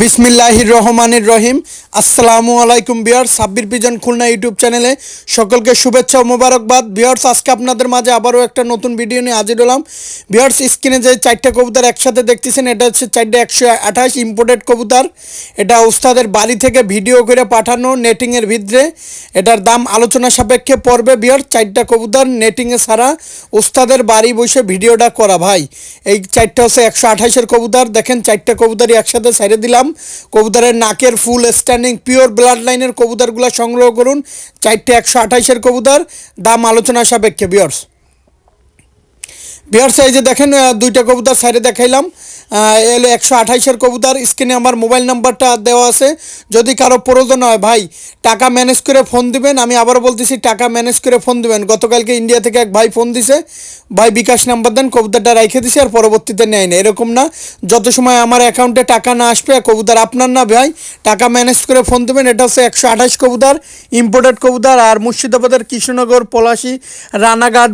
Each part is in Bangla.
বিসমিল্লাহির রহমানির রহিম। আসসালামু আলাইকুম বিয়ার সাব্বির পিজন খুলনা ইউটিউব চ্যানেলে সকলকে শুভেচ্ছা ও মোবারকবাদ। বিয়ার্স আজকে আপনাদের মাঝে আবারও একটা নতুন ভিডিও নিয়ে হাজির হলাম। বিয়ার্স স্ক্রিনে যে চারটা কবুতর একসাথে দেখতেছেন, এটা হচ্ছে চারটে একশো আঠাশ ইম্পোর্টেড কবুতর। এটা ওস্তাদের বাড়ি থেকে ভিডিও করে পাঠানো নেটিংয়ের ভিতরে। এটার দাম আলোচনা সাপেক্ষে পড়বে বিয়ার চারটা কবুতর নেটিংয়ে ছাড়া ওস্তাদের বাড়ি বসে ভিডিওটা করা ভাই। এই চারটা হচ্ছে একশো আঠাশের কবুতর। দেখেন, চারটা কবুতরই একসাথে ছেড়ে দিলাম। কবুতরের নাকের ফুল স্ট্যান্ডিং পিওর ব্লাড লাইনের কবুতরগুলো সংগ্রহ করুন। চারটে একশো আঠাইশের কবুতর। দাম আলোচনা সাপেক্ষে বিয়ার্স বিহার সাইজে দেখেন দুইটা কবুতর সাইডে দেখাইলাম। এলো একশো আঠাইশের কবুতর। স্ক্রিনে আমার মোবাইল নাম্বারটা দেওয়া আছে। যদি কারও প্রয়োজন হয়, ভাই, টাকা ম্যানেজ করে ফোন দিবেন। আমি আবার বলতেছি, টাকা ম্যানেজ করে ফোন দিবেন। গতকালকে ইন্ডিয়া থেকে এক ভাই ফোন দিছে। ভাই, বিকাশ নাম্বার দেন, কবুতরটা রেখে দিছে আর পরবর্তীতে নেয় না এরকম না, যত সময় আমার অ্যাকাউন্টে টাকা না আসবে কবুতর আপনার না, ভাই, টাকা ম্যানেজ করে ফোন দেবেন। এটা হচ্ছে একশো আঠাশ কবুতর ইম্পোর্টেড কবুতর। আর মুর্শিদাবাদের কৃষ্ণনগর, পলাশি, রানাঘাট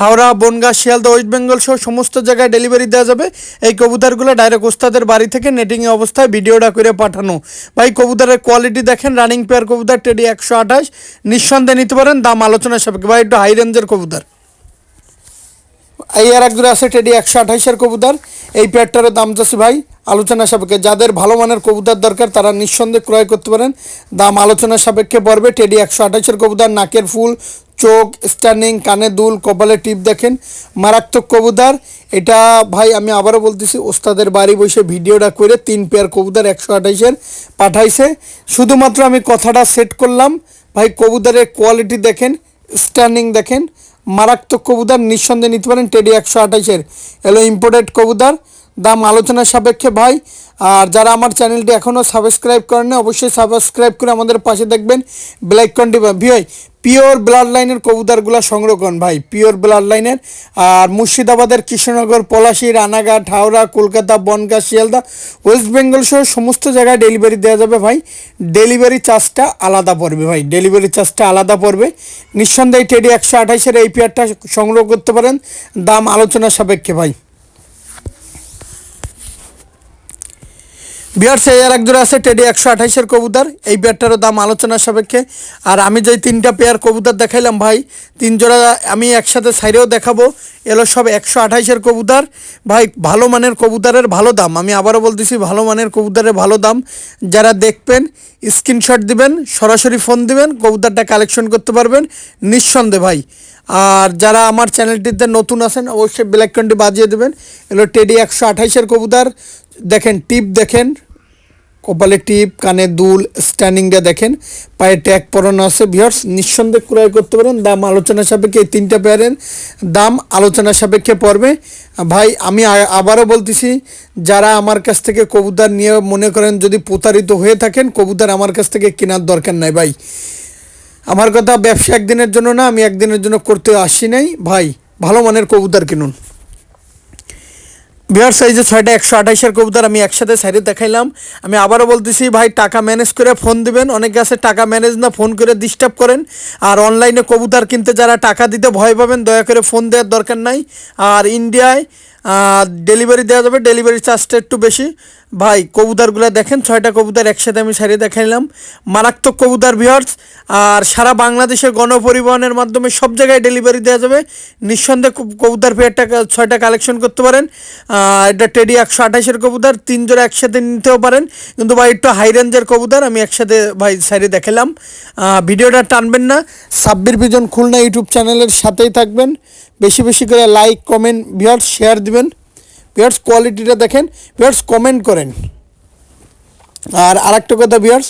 হাওড়া, বনগাঁ, শিয়ালদা ওয়েস্ট বেঙ্গল সহ সমস্ত জায়গায় ডেলিভারি দেওয়া যাবে। এই কবুতরগুলো ডাইরেক্ট ওস্তাদের বাড়ি থেকে নেটিংয়ে অবস্থায় ভিডিওটা করে পাঠানো। ভাই, কবুতরের কোয়ালিটি দেখেন রানিং পেয়ার কবুতর টেডি একশো আঠাশ। নিঃসন্দেহে নিতে পারেন, দাম আলোচনা সাপেক্ষে। ভাই, একটু হাই রেঞ্জের কবুতর। এই আর এক জোড়া আছে টেডি একশো আঠাইশের কবুতর। এই পেয়ারটারও দাম যাচ্ছে ভাই আলোচনা সাপেক্ষে। যাদের ভালো মানের কবুতর দরকার, তারা নিঃসন্দেহে ক্রয় করতে পারেন। দাম আলোচনা সাপেক্ষে পড়বে টেডি একশো আঠাইশের কবুতর, নাকের ফুল, চোখ স্ট্যান্ডিং কানে দুল, কপালে টিপ দেখেন। মারাত্মক কবুতর। এটা ভাই আমি আবারও বলতেছি, ওস্তাদের বাড়ি বসে ভিডিওটা করে তিন পেয়ার কবুতর একশো আঠাইশের পাঠাইছে। শুধুমাত্র আমি কথাটা সেট করলাম। ভাই কবুতরের কোয়ালিটি দেখেন স্ট্যান্ডিং দেখেন। মারাত্মক কবুদার নিঃসন্দেহে নিতে পারেন টেডি একশো আঠাইশের। এলো ইম্পোর্টেড কবুদার দাম আলোচনার সাপেক্ষে ভাই আর যারা আমার চ্যানেলটি এখনও সাবস্ক্রাইব করেন অবশ্যই সাবস্ক্রাইব করে আমাদের পাশে দেখবেন ব্ল্যাক কন্টি ভিওই পিওর ব্লাড লাইনের কবুতরগুলো সংগ্রহ করুন ভাই পিওর ব্লাড লাইনের আর মুর্শিদাবাদের কৃষ্ণনগর, পলাশি, রানাঘাট, হাওড়া, কলকাতা, বনগাঁ, শিয়ালদা, ওয়েস্ট বেঙ্গল সহ সমস্ত জায়গায় ডেলিভারি দেওয়া যাবে ভাই। ডেলিভারি চার্জটা আলাদা পড়বে ভাই ডেলিভারি চার্জটা আলাদা পড়বে। নিঃসন্দেহে টেডি একশো আঠাইশের এই পেয়ারটা সংগ্রহ করতে পারেন। দাম আলোচনা সাপেক্ষে ভাই। বিহার সেই আর এক জোড়া আছে টেডি একশো আঠাইশের কবুতর। এই পেয়ারটারও দাম আলোচনার সাপেক্ষে। আর আমি যেই তিনটা পেয়ার কবুতর দেখাইলাম ভাই, তিন জোড়া আমি একসাথে সাইডেও দেখাবো। এলো সব একশো আঠাইশের কবুতর। ভাই, ভালো মানের কবুতরের ভালো দাম। আমি আবারও বলতেছি, ভালো মানের কবুতরের ভালো দাম। যারা দেখবেন স্ক্রিনশট দিবেন, সরাসরি ফোন দিবেন, কবুতরটা কালেকশন করতে পারবেন। নিঃসন্দেহে ভাই। আর যারা আমার চ্যানেলটিতে নতুন আছেন, অবশ্যই ব্ল্যাক কন্টি বাজিয়ে দেবেন। এলো টেডি একশো আঠাইশের কবুতর। দেখেন, টিপ দেখেন, কপালে টিপ, কানে দুল স্ট্যান্ডিংটা দেখেন, পায়ে ট্যাগ পরানো আছে। ভিওর্স নিঃসন্দেহে ক্রয় করতে পারেন। দাম আলোচনা সাপেক্ষে এই তিনটা পেয়ারের দাম আলোচনা সাপেক্ষে পড়বে। ভাই, আমি আবারও বলতেছি, যারা আমার কাছ থেকে কবুতর নিয়ে মনে করেন যদি প্রতারিত হয়ে থাকেন, কবুতর আমার কাছ থেকে কেনার দরকার নাই ভাই। আমার কথা ব্যবসা একদিনের জন্য না, আমি একদিনের জন্য করতে আসি নাই। ভাই, ভালো মানের কবুতর কিনুন। বিহার সাইজে ছয়টা একশো আঠাইশের কবুতর আমি একসাথে সাইডে দেখাইলাম। আমি আবারও বলতেছি, ভাই, টাকা ম্যানেজ করে ফোন দিবেন। অনেক আছে, টাকা ম্যানেজ না ফোন করে ডিস্টার্ব করেন। আর অনলাইনে কবুতর কিনতে যারা টাকা দিতে ভয় পাবেন, দয়া করে ফোন দেওয়ার দরকার নাই। আর ইন্ডিয়ায় ডেলিভারি দেওয়া যাবে। ডেলিভারি চার্জটা একটু বেশি। ভাই, কবুতরগুলো দেখেন, ছয়টা কবুতর একসাথে আমি সারিয়ে দেখাইলাম মারাত্মক কবুতর ভিওর্স আর সারা বাংলাদেশের গণপরিবহনের মাধ্যমে সব জায়গায় ডেলিভারি দেওয়া যাবে। নিঃসন্দেহে কব- কবুতর পেয়ারটা ছয়টা কালেকশন করতে পারেন। এটা টেডি একশো আঠাশের কবুতর, তিন জোড়া একসাথে নিতেও পারেন। কিন্তু ভাই, একটু হাই রেঞ্জের কবুতর, আমি একসাথে ভাই সাইডে দেখালাম। ভিডিওটা টানবেন না। সাব্বির বিজন খুলনা ইউটিউব চ্যানেলের সাথেই থাকবেন। বেশি বেশি করে লাইক কমেন্ট ভিওর্স শেয়ার দিবেন। ভিওর্স কোয়ালিটিটা দেখেন ভিওর্স কমেন্ট করেন। আর আরেকটা কথা বিয়ার্স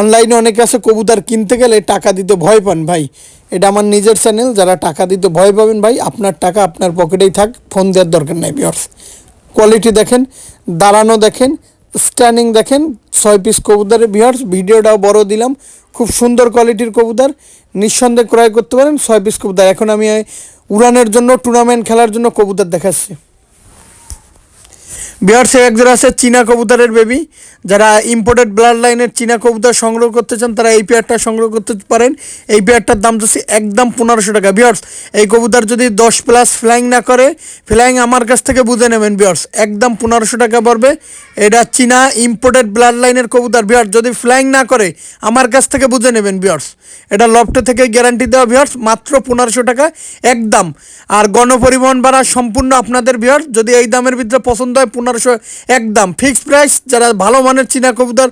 অনলাইনে অনেকে আছে, কবুতর কিনতে গেলে টাকা দিতে ভয় পান, ভাই। এটা আমার নিজের চ্যানেল যারা টাকা দিতে ভয় পাবেন, ভাই, আপনার টাকা আপনার পকেটেই থাক ফোন দেওয়ার দরকার নাই বিয়ার্স কোয়ালিটি দেখেন, দাঁড়ানো দেখেন স্ট্যান্ডিং দেখেন, ছয় পিস কবুতরের বিয়ার্স ভিডিওটাও বড় দিলাম। খুব সুন্দর কোয়ালিটির কবুতর, নিঃসন্দেহে ক্রয় করতে পারেন, ছয় পিস কবুতর। এখন আমি উড়ানের জন্য টুর্নামেন্ট খেলার জন্য কবুতর দেখাচ্ছি। বিহার সে একজোড়া আছে, চীনা কবুতরের বেবি যারা ইম্পোর্টেড ব্লাড লাইনের চীনা কবুতর সংগ্রহ করতে চান, তারা এই পেয়ারটা সংগ্রহ করতে পারেন। এই পেয়ারটার দাম তো একদম পনেরোশো টাকা। বিয়ার্স এই কবুতর যদি দশ প্লাস ফ্লাইং না করে ফ্লাইং আমার কাছ থেকে বুঝে নেবেন বিয়ার্স একদম পনেরোশো টাকা পড়বে। এটা চীনা ইম্পোর্টেড ব্লাড লাইনের কবুতর। বিয়ার্স যদি ফ্লাইং না করে, আমার কাছ থেকে বুঝে নেবেন বিয়ার্স এটা লফটে থেকে গ্যারান্টি দেওয়া বিয়ার্স মাত্র পনেরোশো টাকা। একদম। আর গণপরিবহন ভাড়া সম্পূর্ণ আপনাদের বিয়ার্স যদি এই দামের ভিতরে পছন্দ হয় পনেরোশো একদম ফিক্সড প্রাইস যারা ভালো মানের চীনা কবুতর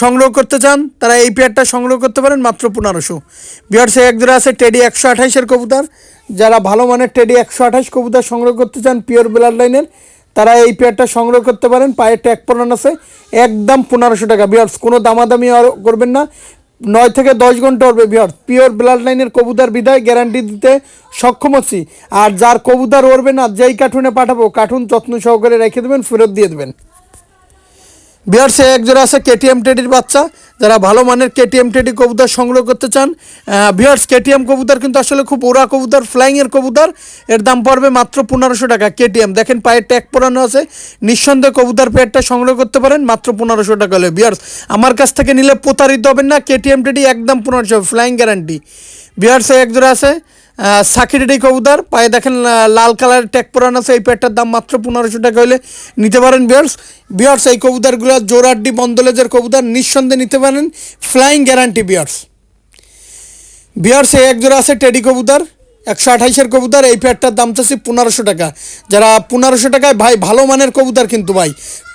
সংগ্রহ করতে চান, তারা এই পেয়ারটা সংগ্রহ করতে পারেন মাত্র পনেরোশো। বিয়ার্সে এক জোড়া আছে টেডি একশো আঠাইশের কবুতর। যারা ভালো মানের টেডি একশো আঠাশ কবুতর সংগ্রহ করতে চান পিওর ব্লাড লাইনের তারা এই পেয়ারটা সংগ্রহ করতে পারেন। পায়ে ট্যাগ পরানো আছে, একদম পনেরোশো টাকা। বিয়ার্স কোনো দামাদামি আর করবেন না। নয় থেকে দশ ঘণ্টা উঠবে বিহার পিওর ব্লাড লাইনের কবুতার বিদায় গ্যারান্টি দিতে সক্ষম হচ্ছি। আর যার কবুতার উড়বে না, যেই কার্টুনে পাঠাবো কার্টুন যত্ন সহকারে রেখে দেবেন, ফেরত দিয়ে দেবেন। বিহার, সে এক জোড়া আছে কেটিএম টেডির বাচ্চা। যারা ভালো মানের কেটিএম টেডি কবুতর সংগ্রহ করতে চান বিহার্স কেটিএম কবুতর কিন্তু আসলে খুব ওরা কবুতর ফ্লাইংয়ের কবুতর। এর দাম পড়বে মাত্র পনেরোশো টাকা কেটিএম দেখেন পায়ের ট্যাগ পরানো আছে। নিঃসন্দেহে কবুতর পেয়ারটা সংগ্রহ করতে পারেন, মাত্র পনেরোশো টাকা হলে। বিহার্স আমার কাছ থেকে নিলে প্রতারিত হবেন না কেটিএম টেডি একদম পনেরোশো ফ্লাইং গ্যারান্টি বিহার্সে এক জোড়া আছে সাকিরেডি কবুতর, পায়ে দেখেন লাল কালারের ট্যাগ পরানো আছে, এই প্যাডটার দাম মাত্র পনেরোশো টাকা হলে নিতে পারেন বিয়ার্স বিয়ার্স এই কবুতরগুলো জোরাড্ডি বন্দলেজের কবুতর, নিঃসন্দেহে নিতে পারেন ফ্লাইং গ্যারান্টি বিয়ার্স বিয়ার্স এই একজোড়া আছে টেডি কবুতর। একশো আঠাইশের কবুতর, এই প্যাডটার দাম চাচ্ছি পনেরোশো টাকা। যারা পনেরোশো টাকায়, ভাই, ভালো মানের কবুতর কিন্তু ভাই।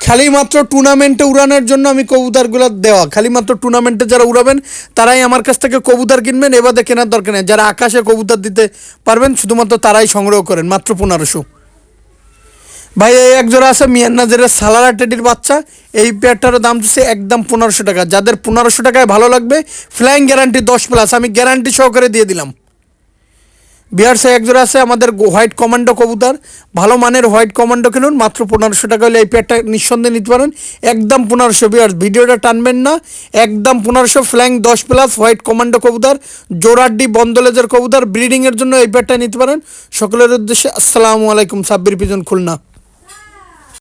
খালি মাত্র টুর্নামেন্টে উড়ানোর জন্য আমি কবুতরগুলো দেওয়া। খালি মাত্র টুর্নামেন্টে যারা উড়াবেন, তারাই আমার কাছ থেকে কবুতর কিনবেন এবারে কেনার দরকার নেই। যারা আকাশে কবুতর দিতে পারবেন, শুধুমাত্র তারাই সংগ্রহ করেন, মাত্র পনেরোশো। ভাই, এই এক জোড়া আছে মিয়ান্নাজের সালারা টেডির বাচ্চা। এই পেয়ারটারও দাম হচ্ছে একদম পনেরোশো টাকা। যাদের পনেরোশো টাকায় ভালো লাগবে ফ্লাইং গ্যারান্টি দশ প্লাস আমি গ্যারান্টি সহকারে দিয়ে দিলাম। বিহার সে এক জোড়া আছে আমাদের হোয়াইট কমান্ডো কবুতর। ভালো মানের হোয়াইট কমান্ডো কিনুন, মাত্র পনেরোশো টাকা হলে এই পেয়ারটা নিঃসন্দেহে নিতে পারেন। একদম পনেরোশো, বিহার, ভিডিওটা টানবেন না। একদম পনেরোশো, ফ্ল্যাং দশ প্লাস, হোয়াইট কমান্ডো কবুতর জোরাড্ডি বন্দলেজের কবুতর, ব্রিডিংয়ের জন্য এই পেয়ারটা নিতে পারেন। সকলের উদ্দেশ্যে আসসালামু আলাইকুম, সাব্বির পিজন খুলনা।